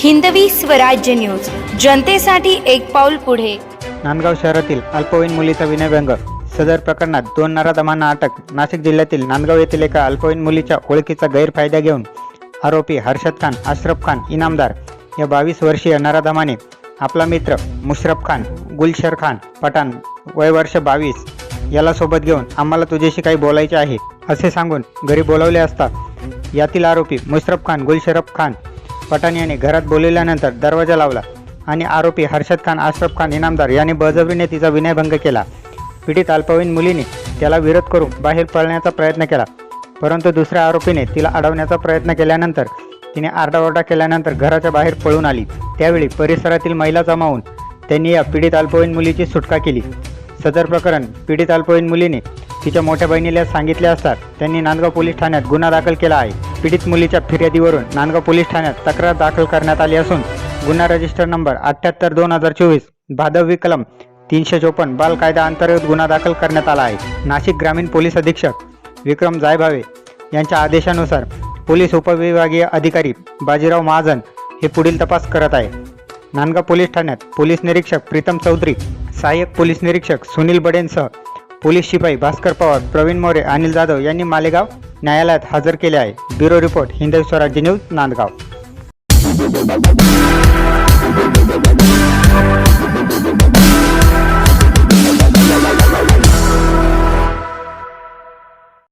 Hindavi Swarajya news. जनतेसाठी एक पाऊल पुढे. नांदगाव शहरातील अल्पवयीन मुलीचा विनयभंग. सदर प्रकरणात दोन नराधमांना अटक. नाशिक जिल्ह्यातील नांदगाव येथील एका अल्पवयीन मुलीच्या ओळखीचा गैरफायदा घेऊन आरोपी हर्षद खान अशरफ खान इनामदार या बावीस वर्षीय नराधमाने आपला मित्र मुशरफ खान गुलशर खान पठाण वय वर्ष बावीस याला सोबत घेऊन आम्हाला तुझ्याशी काही बोलायचे आहे असे सांगून घरी बोलावले असता यातील आरोपी मुशरफ खान गुलशरफ खान पठाण याने घरात बोलवल्यानंतर दरवाजा लावला आणि आरोपी हर्षद खान आशरफ खान इनामदार याने बळजबरीने तिचा विनयभंग केला. पीडित अल्पवयीन मुलीने त्याला विरोध करून बाहेर पळण्याचा प्रयत्न केला परंतु दुसऱ्या आरोपीने तिला अडवण्याचा प्रयत्न केल्यानंतर तिने आरडाओरडा केल्यानंतर घराच्या बाहेर पळून आली. त्यावेळी परिसरातील महिला जमावून त्यांनी या पीडित अल्पवयीन मुलीची सुटका केली. सदर प्रकरण पीडित अल्पवयीन मुलीने तिच्या मोठ्या बहिणीला सांगितले असतात त्यांनी नांदगाव पोलीस ठाण्यात गुन्हा दाखल केला आहे. पीडित मुलीच्या फिर्यादीवरून नांदगाव पोलीस ठाण्यात तक्रार दाखल करण्यात आली असून गुन्हा रजिस्टर नंबर अठ्ठ्याहत्तर दोन हजार चोवीस भादवी कलम तीनशे चोपन्न बाल कायदा अंतर्गत गुन्हा दाखल करण्यात आला आहे. नाशिक ग्रामीण पोलीस अधीक्षक विक्रम जायभावे यांच्या आदेशानुसार पोलीस उपविभागीय अधिकारी बाजीराव महाजन हे पुढील तपास करत आहे नांदगाव पोलीस ठाण्यात पोलीस निरीक्षक प्रीतम चौधरी सहाय्यक पोलीस निरीक्षक सुनील बडेंसह पोलीस शिपाई भास्कर पवार प्रवीण मोरे अनिल जाधव यांनी मालेगाव न्यायालयात हजर केले आहे. Bureau report Hindavi Swarajya news Nandgaon.